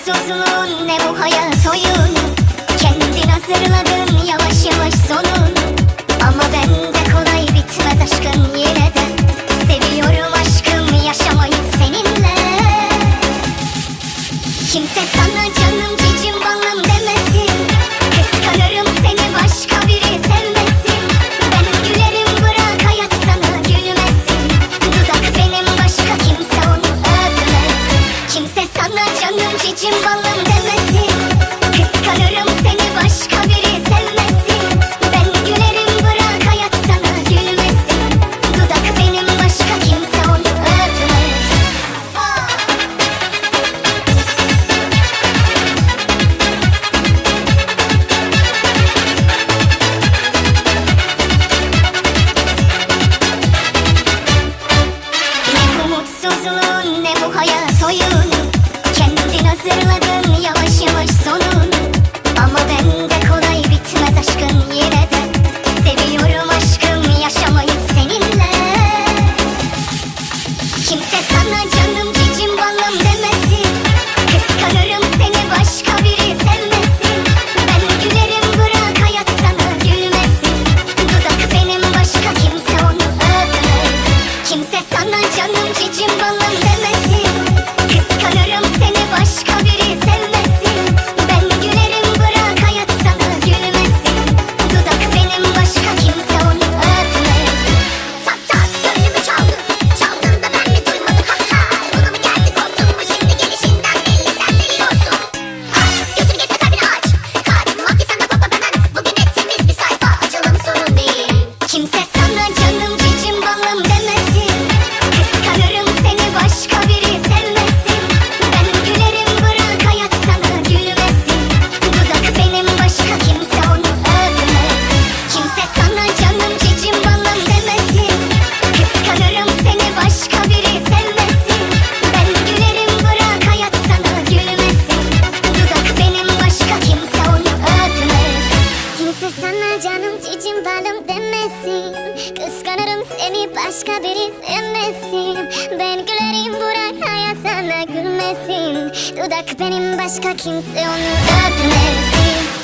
mutsuzluğun ne bu hayat oyunu Kendin hazırladın yavaş yavaş sonun cicim balım demesin. Kıskanırım seni başka biri sevmesin. Ben gülerim bırak hayat sana gülmesin. Dudak benim başka kimse onu öpmesin Ne bu mutsuzluğun ne bu hayat oyunu Kendin hazırladın yavaş yavaş sonun Ama bende kolay bitmez aşkın yine de. Seviyorum aşkım yaşamayı seninle. Kimse sana canım cicim balım demesin. Kıskanırım seni başka biri sevmesin. Ben gülerim bırak hayat sana gülmesin. Dudak benim başka kimse onu öpmesin Kimse sana canım cicim balım demesin Kıskanırım seni başka biri sevmesin. Ben gülerim bırak hayat sana gülmesin. Dudak benim başka kimse onu öpmesin